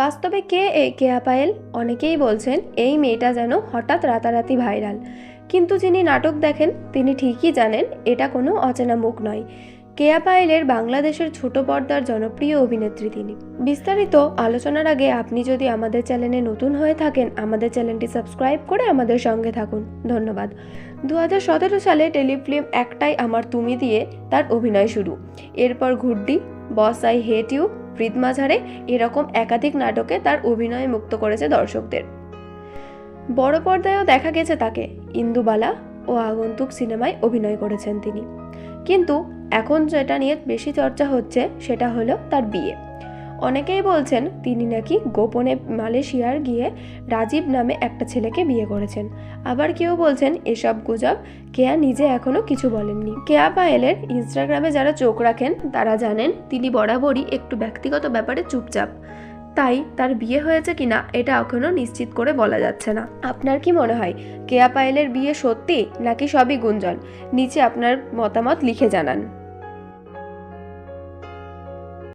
বাস্তবে কে এই কেয়া পায়েল? অনেকেই বলছেন, এই মেয়েটা যেন হঠাৎ রাতারাতি ভাইরাল। কিন্তু যিনি নাটক দেখেন, তিনি ঠিকই জানেন, এটা কোনো অচেনা মুখ নয়। কেয়া পায়েলের বাংলাদেশের ছোট পর্দার জনপ্রিয় অভিনেত্রী তিনি। বিস্তারিত আলোচনার আগে আপনি যদি আমাদের চ্যানেলে নতুন হয়ে থাকেন, আমাদের চ্যানেলটি সাবস্ক্রাইব করে আমাদের সঙ্গে থাকুন। ধন্যবাদ। দু হাজার সতেরো সালে টেলিফিল্ম একটাই আমার তুমি দিয়ে তার অভিনয় শুরু। এরপর Ghuddi boss I hate you, প্রীত মাঝারে এরকম একাধিক নাটকে তার অভিনয় মুক্ত করেছে দর্শকদের। বড় পর্দায়ও দেখা গেছে তাকে, ইন্দুবালা ও আগন্তুক সিনেমায় অভিনয় করেছেন তিনি। কিন্তু এখন যেটা নিয়ে বেশি চর্চা হচ্ছে সেটা হলো তার বিয়ে। অনেকেই বলছেন তিনি নাকি গোপনে মালয়েশিয়ার গিয়ে রাজীব নামে একটা ছেলেকে বিয়ে করেছেন। আবার কেউ বলছেন এসব গুজব কেয়া নিজে এখনও কিছু বলেননি। কেয়া পায়েলের ইনস্টাগ্রামে যারা চোখ রাখেন, তারা জানেন তিনি বরাবরই একটু ব্যক্তিগত ব্যাপারে চুপচাপ। তাই তার বিয়ে হয়েছে কিনা এটা এখনও নিশ্চিত করে বলা যাচ্ছে না। আপনার কি মনে হয়, কেয়া পায়েলের বিয়ে সত্যি নাকি সবই গুঞ্জন? নিচে আপনার মতামত লিখে জানান।